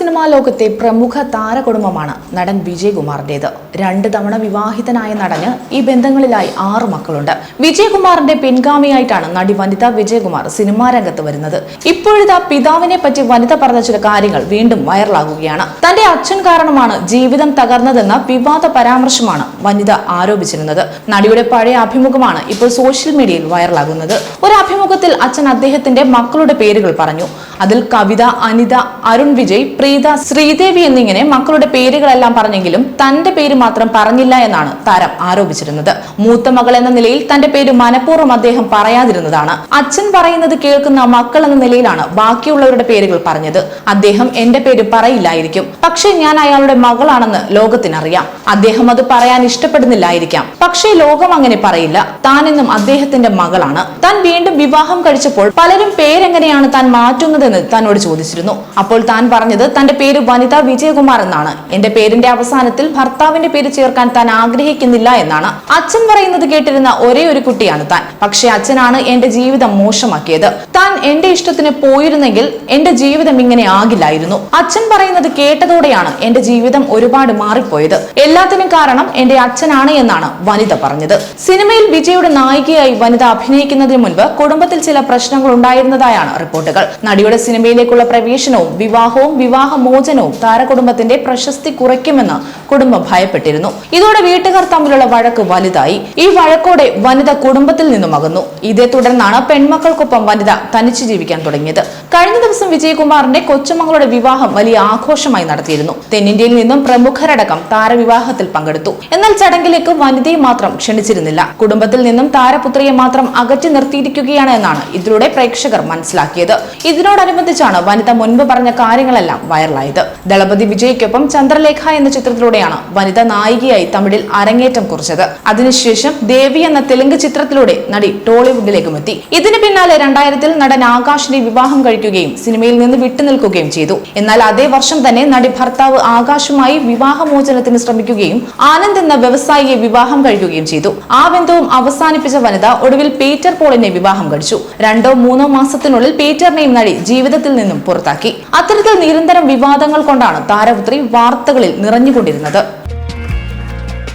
Cinema ലോകത്തെ പ്രമുഖ താരകുടുംബമാണ് നടൻ വിജയകുമാറിന്റേത്. രണ്ട് തവണ വിവാഹിതനായ നടന് ഈ ബന്ധങ്ങളിലായി ആറ് മക്കളുണ്ട്. വിജയകുമാറിന്റെ പിൻഗാമിയായിട്ടാണ് നടി വനിത വിജയകുമാർ സിനിമാ രംഗത്ത് വരുന്നത്. ഇപ്പോഴിതാ പിതാവിനെ പറ്റി വനിത പറഞ്ഞ ചില കാര്യങ്ങൾ വീണ്ടും വൈറലാകുകയാണ്. തന്റെ അച്ഛൻ കാരണമാണ് ജീവിതം തകർന്നതെന്ന വിവാദ പരാമർശമാണ് വനിത ആരോപിച്ചിരുന്നത്. നടിയുടെ പഴയ അഭിമുഖമാണ് ഇപ്പോൾ സോഷ്യൽ മീഡിയയിൽ വൈറലാകുന്നത്. ഒരു അഭിമുഖത്തിൽ അച്ഛൻ അദ്ദേഹത്തിന്റെ മക്കളുടെ പേരുകൾ പറഞ്ഞു. അതിൽ കവിത അനിത അരുൺ വിജയ് പ്രീത ശ്രീദേവി എന്നിങ്ങനെ മക്കളുടെ പേരുകളെല്ലാം പറഞ്ഞെങ്കിലും തന്റെ പേര് മാത്രം പറഞ്ഞില്ല എന്നാണ് താരം ആരോപിച്ചിരുന്നത്. മൂത്ത മകൾ എന്ന നിലയിൽ തന്റെ പേര് മനഃപൂർവം അദ്ദേഹം പറയാതിരുന്നതാണ്. അച്ഛൻ പറയുന്നത് കേൾക്കുന്ന മക്കൾ എന്ന നിലയിലാണ് ബാക്കിയുള്ളവരുടെ പേരുകൾ പറഞ്ഞത്. അദ്ദേഹം എന്റെ പേര് പറയില്ലായിരിക്കും. പക്ഷേ ഞാൻ അയാളുടെ മകളാണെന്ന് ലോകത്തിനറിയാം. അദ്ദേഹം അത് പറയാൻ ഇഷ്ടപ്പെടുന്നില്ലായിരിക്കാം. പക്ഷേ ലോകം അങ്ങനെ പറയില്ല. താൻ എന്നും അദ്ദേഹത്തിന്റെ മകളാണ്. താൻ വീണ്ടും വിവാഹം കഴിച്ചപ്പോൾ പലരും പേരെങ്ങനെയാണ് താൻ മാറ്റുന്നതെന്ന് തന്നോട് ചോദിച്ചിരുന്നു. അപ്പോൾ താൻ പറഞ്ഞത് തന്റെ പേര് വനിത വിജയകുമാർ എന്നാണ്. എന്റെ പേരിന്റെ അവസാനത്തിൽ ഭർത്താവിന്റെ പേര് ചേർക്കാൻ താൻ ആഗ്രഹിക്കുന്നില്ല എന്നാണ്. അച്ഛൻ പറയുന്നത് കേട്ടിരുന്ന ഒരേ ഒരു കുട്ടിയാണ് താൻ. പക്ഷെ അച്ഛനാണ് എന്റെ ജീവിതം മോശമാക്കിയത്. താൻ എന്റെ ഇഷ്ടത്തിന് പോയിരുന്നെങ്കിൽ എന്റെ ജീവിതം ഇങ്ങനെ ആകില്ലായിരുന്നു. അച്ഛൻ പറയുന്നത് കേട്ടതോടെയാണ് എന്റെ ജീവിതം ഒരുപാട് മാറിപ്പോയത്. എല്ലാത്തിനും കാരണം എന്റെ അച്ഛനാണ് എന്നാണ് വനിത പറഞ്ഞത്. സിനിമയിൽ വിജയുടെ നായികയായി വനിത അഭിനയിക്കുന്നതിന് മുൻപ് കുടുംബത്തിൽ ചില പ്രശ്നങ്ങൾ ഉണ്ടായിരുന്നതായാണ് റിപ്പോർട്ടുകൾ. നടിയുടെ സിനിമയിലേക്കുള്ള പ്രവേശനവും വിവാഹവും വിവാഹമോചനവും താരകുടുംബത്തിന്റെ പ്രശസ്തി കുറയ്ക്കുമെന്ന് കുടുംബം ഭയപ്പെട്ടിരുന്നു. ഇതോടെ വീട്ടുകാർ തമ്മിലുള്ള വഴക്ക് വലുതായി. ഈ വഴക്കോടെ വനിത കുടുംബത്തിൽ നിന്നും അകന്നു. ഇതേ തുടർന്നാണ് പെൺമക്കൾക്കൊപ്പം വനിത തനിച്ചു ജീവിക്കാൻ തുടങ്ങിയത്. കഴിഞ്ഞ ദിവസം വിജയകുമാറിന്റെ കൊച്ചുമകളുടെ വിവാഹം വലിയ ആഘോഷമായി നടത്തിയിരുന്നു. തെന്നിന്ത്യയിൽ നിന്നും പ്രമുഖരടക്കം താരവിവാഹത്തിൽ പങ്കെടുത്തു. എന്നാൽ ചടങ്ങിലേക്ക് വനിതയെ മാത്രം ക്ഷണിച്ചിരുന്നില്ല. കുടുംബത്തിൽ നിന്നും താരപുത്രിയെ മാത്രം അകറ്റി നിർത്തിയിരിക്കുകയാണ് എന്നാണ് ഇതിലൂടെ പ്രേക്ഷകർ മനസ്സിലാക്കിയത്. ഇതിനോടനുബന്ധിച്ചാണ് വനിത മുൻപ് പറഞ്ഞ കാര്യങ്ങളെല്ലാം വൈറലായത്. ദളപതി വിജയ്ക്കൊപ്പം ചന്ദ്രലേഖ എന്ന ചിത്രത്തിലൂടെയാണ് വനിത നായികയായി തമിഴിൽ അരങ്ങേറ്റം കുറിച്ചത്. അതിനുശേഷം ദേവി എന്ന തെലുങ്ക് ചിത്രത്തിലൂടെ നടി ടോളിവുഡിലേക്കും എത്തി. ഇതിന് പിന്നാലെ രണ്ടായിരത്തിൽ നടൻ ആകാശിനെ വിവാഹം കഴിക്കുകയും സിനിമയിൽ നിന്ന് വിട്ടുനിൽക്കുകയും ചെയ്തു. എന്നാൽ അതേ വർഷം തന്നെ നടി ഭർത്താവ് ആകാശുമായി വിവാഹമോചനത്തിന് ശ്രമിക്കുകയും ആനന്ദ് എന്ന വ്യവസായിയെ വിവാഹം കഴിക്കുകയും ചെയ്തു. ആ ബന്ധവും അവസാനിപ്പിച്ച വനിത ഒടുവിൽ പീറ്റർ പോളിനെ വിവാഹം കഴിച്ചു. രണ്ടോ മൂന്നോ മാസത്തിനുള്ളിൽ പീറ്ററിനെയും നടി ജീവിതത്തിൽ നിന്നും പുറത്താക്കി. അത്തരത്തിൽ നിരന്തരം വിവാദങ്ങൾ കൊണ്ടാണ് താരപുത്രി വാർത്തകളിൽ നിറഞ്ഞുകൊണ്ടിരുന്നത്.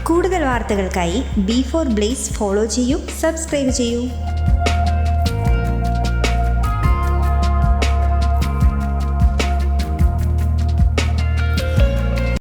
കൂടുതൽ വാർത്തകൾക്കായി ബി ഫോർ ബ്ലേസ് ഫോളോ ചെയ്യൂ സബ്സ്ക്രൈബ് ചെയ്യൂ.